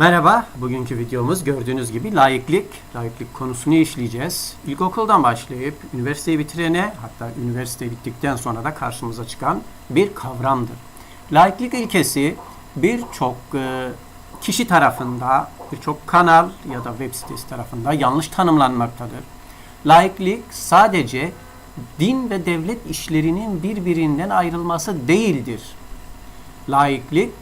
Merhaba, bugünkü videomuz gördüğünüz gibi layıklık, layıklık konusunu işleyeceğiz. İlkokuldan başlayıp üniversiteyi bitirene, hatta üniversite bittikten sonra da karşımıza çıkan bir kavramdır. Layıklık ilkesi birçok e, kişi tarafında, birçok kanal ya da web sitesi tarafında yanlış tanımlanmaktadır. Layıklık sadece din ve devlet işlerinin birbirinden ayrılması değildir. Laiklik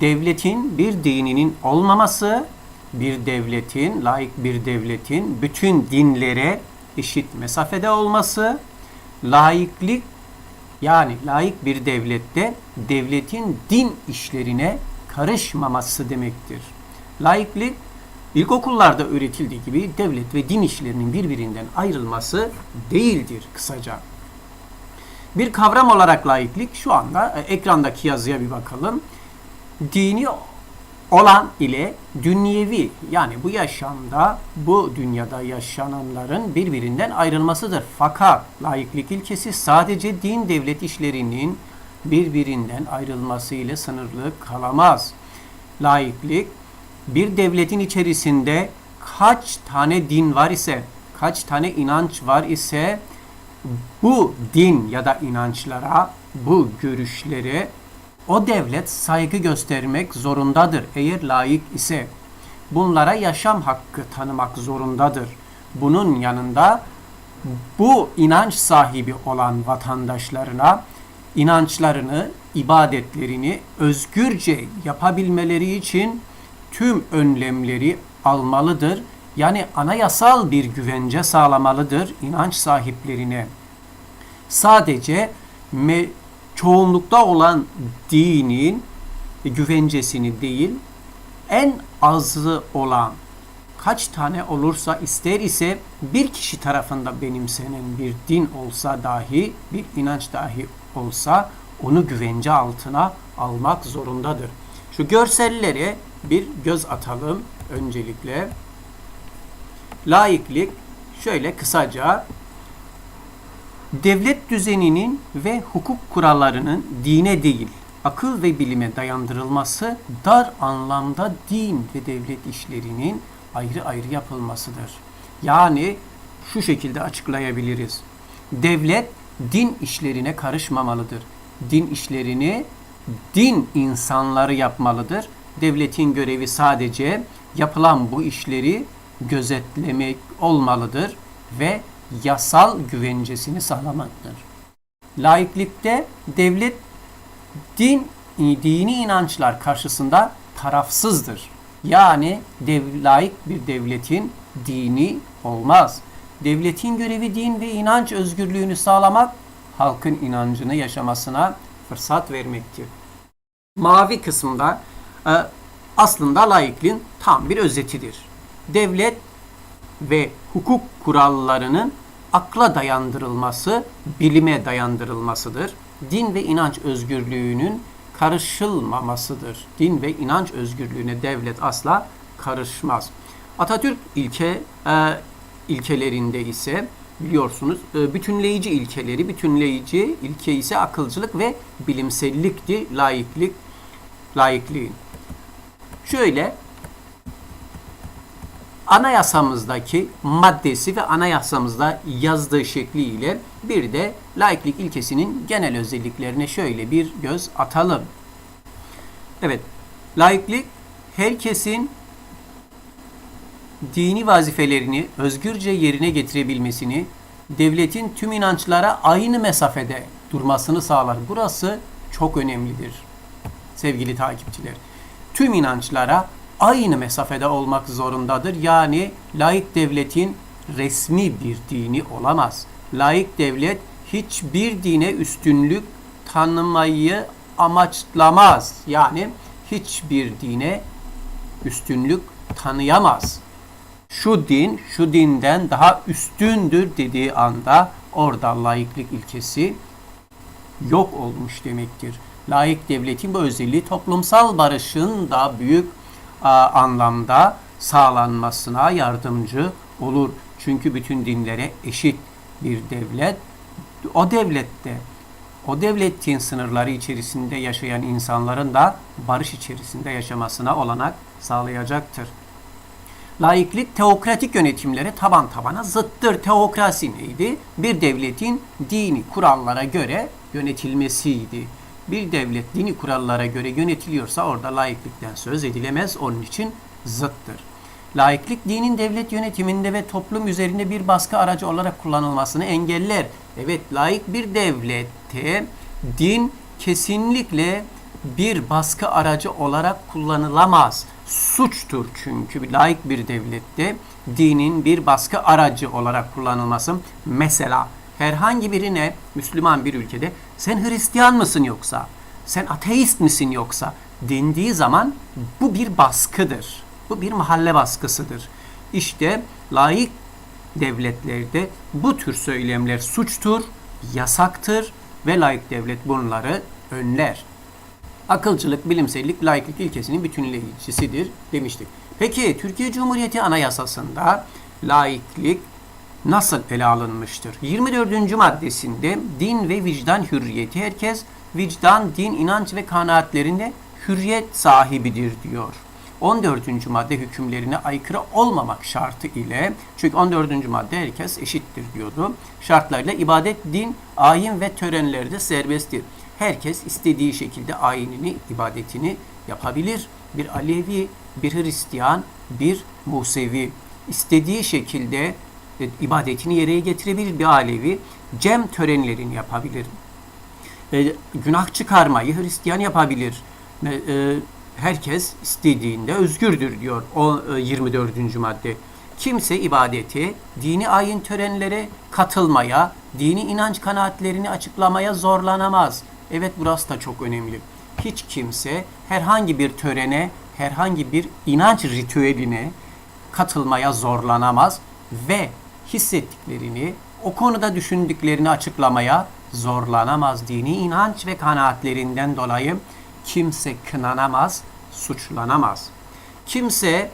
devletin bir dininin olmaması, bir devletin, laik bir devletin bütün dinlere eşit mesafede olması, laiklik yani laik bir devlette devletin din işlerine karışmaması demektir. Laiklik ilkokullarda öğretildiği gibi devlet ve din işlerinin birbirinden ayrılması değildir kısaca. Bir kavram olarak laiklik şu anda e, ekrandaki yazıya bir bakalım. Dini olan ile dünyevi yani bu yaşamda bu dünyada yaşananların birbirinden ayrılmasıdır. Fakat laiklik ilkesi sadece din devlet işlerinin birbirinden ayrılması ile sınırlı kalamaz. Laiklik bir devletin içerisinde kaç tane din var ise, kaç tane inanç var ise bu din ya da inançlara, bu görüşlere o devlet saygı göstermek zorundadır eğer layık ise. Bunlara yaşam hakkı tanımak zorundadır. Bunun yanında bu inanç sahibi olan vatandaşlarına inançlarını, ibadetlerini özgürce yapabilmeleri için tüm önlemleri almalıdır. Yani anayasal bir güvence sağlamalıdır inanç sahiplerine. Sadece me çoğunlukta olan dinin güvencesini değil, en azı olan kaç tane olursa ister ise bir kişi tarafından benimsenen bir din olsa dahi, bir inanç dahi olsa onu güvence altına almak zorundadır. Şu görsellere bir göz atalım öncelikle. Laiklik şöyle kısaca devlet düzeninin ve hukuk kurallarının dine değil, akıl ve bilime dayandırılması dar anlamda din ve devlet işlerinin ayrı ayrı yapılmasıdır. Yani şu şekilde açıklayabiliriz. Devlet din işlerine karışmamalıdır. Din işlerini din insanları yapmalıdır. Devletin görevi sadece yapılan bu işleri gözetlemek olmalıdır ve yasal güvencesini sağlamaktır. Laiklikte devlet din dini inançlar karşısında tarafsızdır. Yani dev, laik bir devletin dini olmaz. Devletin görevi din ve inanç özgürlüğünü sağlamak, halkın inancını yaşamasına fırsat vermektir. Mavi kısımda e, aslında laikliğin tam bir özetidir. Devlet ve hukuk kurallarının akla dayandırılması, bilime dayandırılmasıdır. Din ve inanç özgürlüğünün karışılmamasıdır. Din ve inanç özgürlüğüne devlet asla karışmaz. Atatürk ilke e, ilkelerinde ise biliyorsunuz e, bütünleyici ilkeleri, bütünleyici ilke ise akılcılık ve bilimsellikti, laiklik, laikliğin. Şöyle anayasamızdaki maddesi ve anayasamızda yazdığı şekliyle bir de laiklik ilkesinin genel özelliklerine şöyle bir göz atalım. Evet, laiklik herkesin dini vazifelerini özgürce yerine getirebilmesini, devletin tüm inançlara aynı mesafede durmasını sağlar. Burası çok önemlidir sevgili takipçiler. Tüm inançlara aynı mesafede olmak zorundadır. Yani laik devletin resmi bir dini olamaz. Laik devlet hiçbir dine üstünlük tanımayı amaçlamaz. Yani hiçbir dine üstünlük tanıyamaz. Şu din, şu dinden daha üstündür dediği anda orada laiklik ilkesi yok olmuş demektir. Laik devletin bu özelliği toplumsal barışın da büyük anlamda sağlanmasına yardımcı olur. Çünkü bütün dinlere eşit bir devlet. O devlette o devletin sınırları içerisinde yaşayan insanların da barış içerisinde yaşamasına olanak sağlayacaktır. Laiklik teokratik yönetimlere taban tabana zıttır. Teokrasi neydi? Bir devletin dini kurallara göre yönetilmesiydi. Bir devlet dini kurallara göre yönetiliyorsa orada laiklikten söz edilemez. Onun için zıttır. Laiklik dinin devlet yönetiminde ve toplum üzerinde bir baskı aracı olarak kullanılmasını engeller. Evet laik bir devlette din kesinlikle bir baskı aracı olarak kullanılamaz. Suçtur çünkü laik bir devlette dinin bir baskı aracı olarak kullanılması. Mesela herhangi birine Müslüman bir ülkede sen Hristiyan mısın yoksa sen ateist misin yoksa dendiği zaman bu bir baskıdır. Bu bir mahalle baskısıdır. İşte laik devletlerde bu tür söylemler suçtur, yasaktır ve laik devlet bunları önler. Akılcılık, bilimsellik, laiklik ilkesinin bütünleyicisidir demiştik. Peki Türkiye Cumhuriyeti Anayasası'nda laiklik nasıl ele alınmıştır? 24. maddesinde din ve vicdan hürriyeti herkes vicdan, din, inanç ve kanaatlerinde hürriyet sahibidir diyor. 14. madde hükümlerine aykırı olmamak şartı ile çünkü 14. madde herkes eşittir diyordu. Şartlarla ibadet, din, ayin ve törenlerde serbesttir. Herkes istediği şekilde ayinini, ibadetini yapabilir. Bir Alevi, bir Hristiyan, bir Musevi istediği şekilde ibadetini yerine getirebilir bir Alevi. Cem törenlerini yapabilir. E, günah çıkarmayı Hristiyan yapabilir. E, e, herkes istediğinde özgürdür diyor o e, 24. madde. Kimse ibadeti, dini ayin törenlere katılmaya, dini inanç kanaatlerini açıklamaya zorlanamaz. Evet burası da çok önemli. Hiç kimse herhangi bir törene, herhangi bir inanç ritüeline katılmaya zorlanamaz ve hissettiklerini, o konuda düşündüklerini açıklamaya zorlanamaz. Dini inanç ve kanaatlerinden dolayı kimse kınanamaz, suçlanamaz. Kimse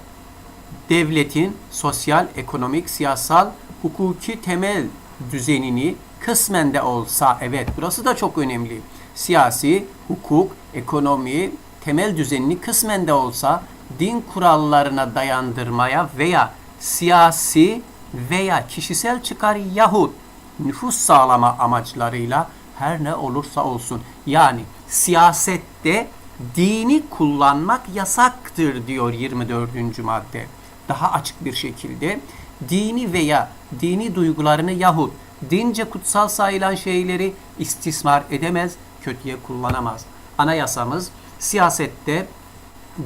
devletin sosyal, ekonomik, siyasal, hukuki temel düzenini kısmen de olsa, evet burası da çok önemli. Siyasi, hukuk, ekonomi, temel düzenini kısmen de olsa din kurallarına dayandırmaya veya siyasi veya kişisel çıkar yahut nüfus sağlama amaçlarıyla her ne olursa olsun. Yani siyasette dini kullanmak yasaktır diyor 24. madde. Daha açık bir şekilde dini veya dini duygularını yahut dince kutsal sayılan şeyleri istismar edemez, kötüye kullanamaz. Anayasamız siyasette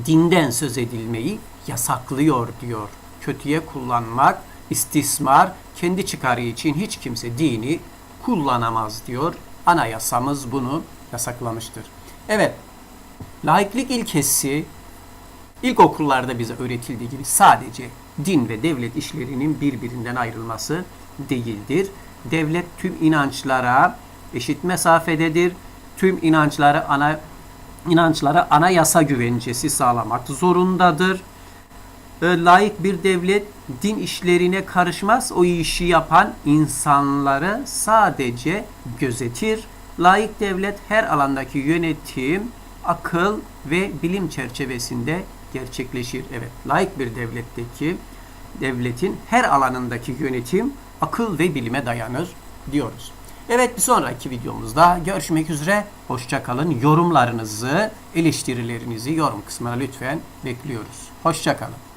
dinden söz edilmeyi yasaklıyor diyor. Kötüye kullanmak, istismar, kendi çıkarı için hiç kimse dini kullanamaz diyor. Anayasamız bunu yasaklamıştır. Evet, laiklik ilkesi ilkokullarda bize öğretildiği gibi sadece din ve devlet işlerinin birbirinden ayrılması değildir. Devlet tüm inançlara eşit mesafededir. Tüm inançları ana inançlara anayasa güvencesi sağlamak zorundadır. E, layık bir devlet din işlerine karışmaz. O işi yapan insanları sadece gözetir. Layık devlet her alandaki yönetim, akıl ve bilim çerçevesinde gerçekleşir. Evet, layık bir devletteki devletin her alanındaki yönetim akıl ve bilime dayanır diyoruz. Evet bir sonraki videomuzda görüşmek üzere. Hoşça kalın. Yorumlarınızı, eleştirilerinizi yorum kısmına lütfen bekliyoruz. Hoşça kalın.